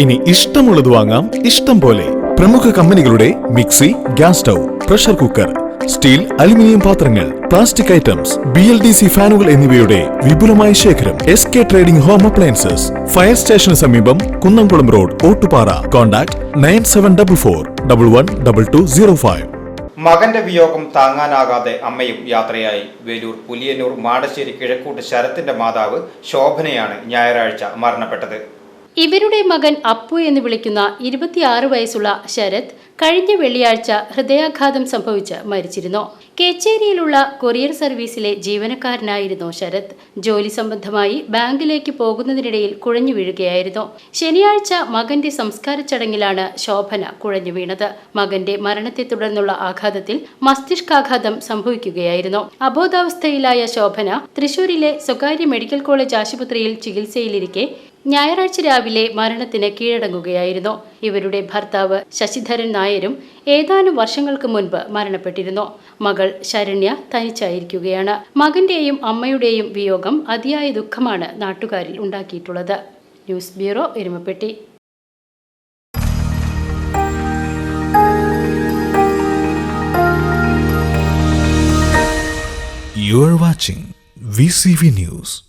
ഇനി ഇഷ്ടമുള്ളത് വാങ്ങാം. ഇഷ്ടം പോലെ പ്രമുഖ കമ്പനികളുടെ mixie gas stove pressure cooker steel aluminium പാത്രങ്ങൾ plastic items B L D C ഫാനുകൾ എന്നിവയുടെ വിപുലമായ ശേഖരം S K trading home appliances fire സ്റ്റേഷന് സമീപം Kunnamkulam road Ottupara. Contact nine seven double four double one double two zero five. മകന്റെ വിയോഗം താങ്ങാനാകാതെ അമ്മയും യാത്രയായി. വേലൂർ പുലിയന്നൂർ മാടശ്ശേരി കിഴക്കൂട്ട് ശരത്തിന്റെ മാതാവ് ശോഭനയാണ് ഞായറാഴ്ച മരണപ്പെട്ടത്. ഇവരുടെ മകൻ അപ്പു എന്ന് വിളിക്കുന്ന ഇരുപത്തിയാറ് വയസ്സുള്ള ശരത് കഴിഞ്ഞ വെള്ളിയാഴ്ച ഹൃദയാഘാതം സംഭവിച്ച് മരിച്ചിരുന്നു. കേച്ചേരിയിലുള്ള കൊറിയർ സർവീസിലെ ജീവനക്കാരനായിരുന്നു ശരത്. ജോലി സംബന്ധമായി ബാങ്കിലേക്ക് പോകുന്നതിനിടയിൽ കുഴഞ്ഞു വീഴുകയായിരുന്നു. ശനിയാഴ്ച മകന്റെ സംസ്കാര ചടങ്ങിലാണ് ശോഭന കുഴഞ്ഞു വീണത്. മകന്റെ മരണത്തെ തുടർന്നുള്ള ആഘാതത്തിൽ മസ്തിഷ്കാഘാതം സംഭവിക്കുകയായിരുന്നു. അബോധാവസ്ഥയിലായ ശോഭന തൃശൂരിലെ സ്വകാര്യ മെഡിക്കൽ കോളേജ് ആശുപത്രിയിൽ ചികിത്സയിലിരിക്കെ ഞായറാഴ്ച രാവിലെ മരണത്തിന് കീഴടങ്ങുകയായിരുന്നു. ഇവരുടെ ഭർത്താവ് ശശിധരൻ നായരും ഏതാനും വർഷങ്ങൾക്ക് മുൻപ് മരണപ്പെട്ടിരുന്നു. മകൾ ശരണ്യ തനിച്ചായിരിക്കുകയാണ്. മകന്റെയും അമ്മയുടെയും വിയോഗം അതിയായ ദുഃഖമാണ് നാട്ടുകാരിൽ ഉണ്ടാക്കിയിട്ടുള്ളത്. News bureau Erumapetty. You are watching VCV News.